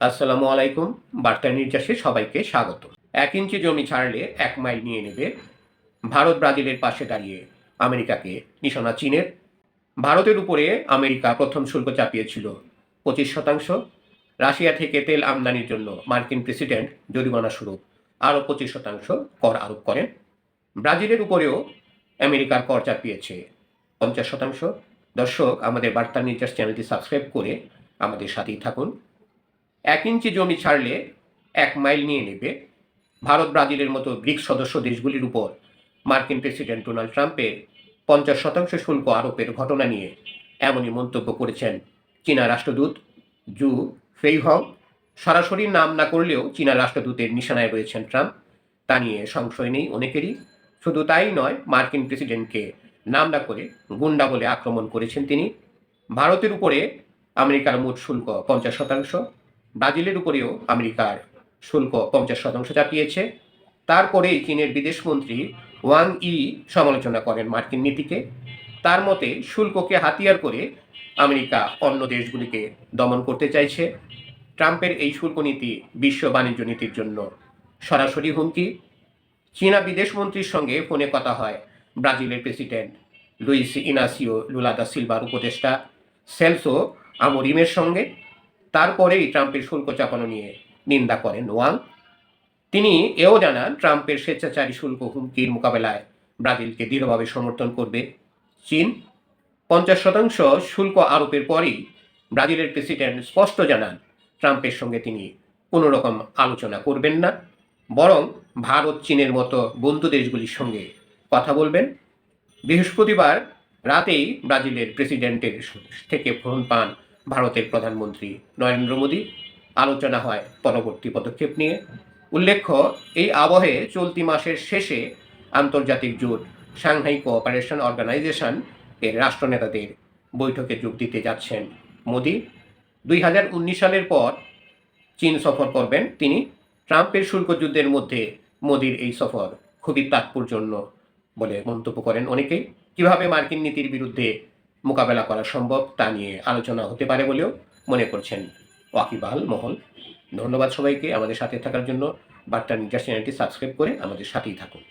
আসসালামু আলাইকুম, বার্তা নির্যাসে সবাইকে স্বাগত। এক ইঞ্চি জমি ছাড়লে এক মাইল নিয়ে নেবে। ভারত ব্রাজিলের পাশে দাঁড়িয়ে আমেরিকাকে নিশানা চীনের। ভারতের উপরে আমেরিকা প্রথম শুল্ক চাপিয়েছিল পঁচিশ শতাংশ। রাশিয়া থেকে তেল আমদানির জন্য মার্কিন প্রেসিডেন্ট জরিমানা স্বরূপ আরও পঁচিশ শতাংশ কর আরোপ করেন। ব্রাজিলের উপরেও আমেরিকার কর চাপিয়েছে পঞ্চাশ শতাংশ। দর্শক, আমাদের বার্তা নির্যাস চ্যানেলটি সাবস্ক্রাইব করে আমাদের সাথেই থাকুন। এক ইঞ্চি জমি ছাড়লে এক মাইল নিয়ে নেবে। ভারত ব্রাজিলের মতো গ্রিক সদস্য দেশগুলির উপর মার্কিন প্রেসিডেন্ট ডোনাল্ড ট্রাম্পের পঞ্চাশ শতাংশ শুল্ক আরোপের ঘটনা নিয়ে এমনই মন্তব্য করেছেন চীনা রাষ্ট্রদূত জু ফেইহং। সরাসরি নাম না করলেও চীনা রাষ্ট্রদূতের নিশানায় রয়েছেন ট্রাম্প। তা নিয়ে সংশয় নেই অনেকেরই। শুধু তাই নয়, মার্কিন প্রেসিডেন্টকে নাম না করে গুন্ডা বলে আক্রমণ করেছেন তিনি। ভারতের উপরে আমেরিকার মোট শুল্ক পঞ্চাশ শতাংশ ব্রাজিলের উপরেও আমেরিকার শুল্ক পঞ্চাশ শতাংশ চাপিয়েছে। তারপরেই চীনের বিদেশমন্ত্রী ওয়াং ই সমালোচনা করেন মার্কিন নীতিকে। তার মতে, শুল্ককে হাতিয়ার করে আমেরিকা অন্য দেশগুলিকে দমন করতে চাইছে। ট্রাম্পের এই শুল্ক নীতি বিশ্ব বাণিজ্য নীতির জন্য সরাসরি হুমকি। চীনা বিদেশমন্ত্রীর সঙ্গে ফোনে কথা হয় ব্রাজিলের president Luis Inacio Lula da silver উপদেষ্টা সেলসো আমরিমের সঙ্গে। তারপরেই ট্রাম্পের শুল্ক চাপানো নিয়ে নিন্দা করেন ওয়াং। তিনি এও জানান, ট্রাম্পের স্বেচ্ছাচারী শুল্ক হুমকির মোকাবেলায় ব্রাজিলকে দৃঢ়ভাবে সমর্থন করবে চীন। পঞ্চাশ শতাংশ শুল্ক আরোপের পরই ব্রাজিলের প্রেসিডেন্ট স্পষ্ট জানান, ট্রাম্পের সঙ্গে তিনি কোনো রকম আলোচনা করবেন না, বরং ভারত, চীনের মতো বন্ধু দেশগুলির সঙ্গে কথা বলবেন। বৃহস্পতিবার রাতেই ব্রাজিলের প্রেসিডেন্টের থেকে ফোন পান ভারতের প্রধানমন্ত্রী নরেন্দ্র মোদী আলোচনা হয় পরবর্তী পদক্ষেপ নিয়ে। উল্লেখ্য, এই আবহে চলতি মাসের শেষে আন্তর্জাতিক জোট সাংহাই কোঅপারেশন অর্গানাইজেশন এর রাষ্ট্রনেতাদের বৈঠকে যোগ দিতে যাচ্ছেন মোদী। দুই সালের পর চীন সফর করবেন তিনি। ট্রাম্পের শুল্ক যুদ্ধের মধ্যে মোদির এই সফর খুবই তাৎপর্যন্য বলে মন্তব্য করেন অনেকেই। কীভাবে মার্কিন নীতির বিরুদ্ধে মোকাবেলা করা সম্ভব তা নিয়ে আলোচনা হতে পারে বলেও মনে করছেন ওয়াকিবাহাল মহল। ধন্যবাদ সবাইকে আমাদের সাথে থাকার জন্য। বার্তা নির্যাস চ্যানেলটি সাবস্ক্রাইব করে আমাদের সাথেই থাকুন।